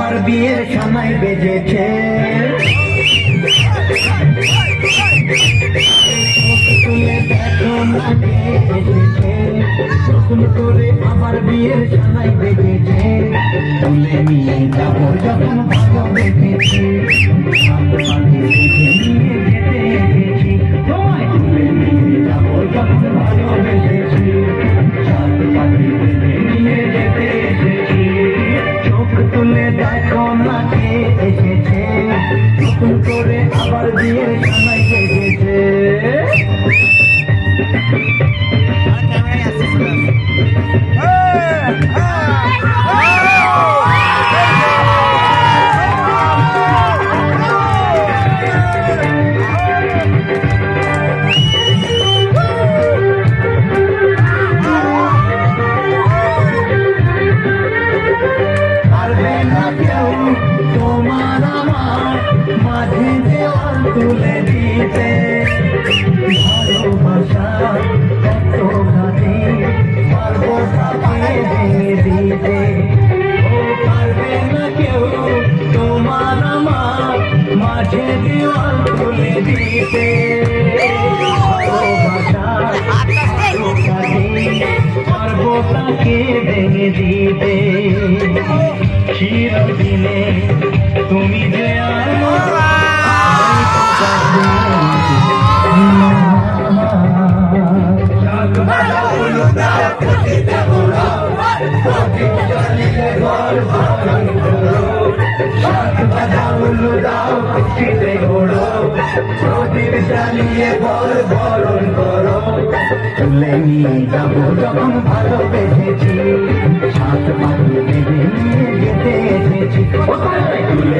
আবার বিয়ের সময় বেজেছে দেখো করে আবার বিয়ের সময় করে আবার বিয়ের সানাই বেজেছে পারবে না কেউ তোমার আমার মাঝে দেওয়াল তুলে দিতে। ভালোবাসা কত ঘাটে পারব তাকে ভেঙে দিতে। ও পারবে না কেউ তোমার আমার মাঝে দেওয়াল তুলে দিতে। ভালোবাসা পারব তাকে ভেঙে দিতে। চালিয়ে বল বরণ করো। তুলে নিয়ে যাব যখন ভালোবেসেছি সাত পাখি বেঁধে নিয়ে যেতে এসেছি। তুলে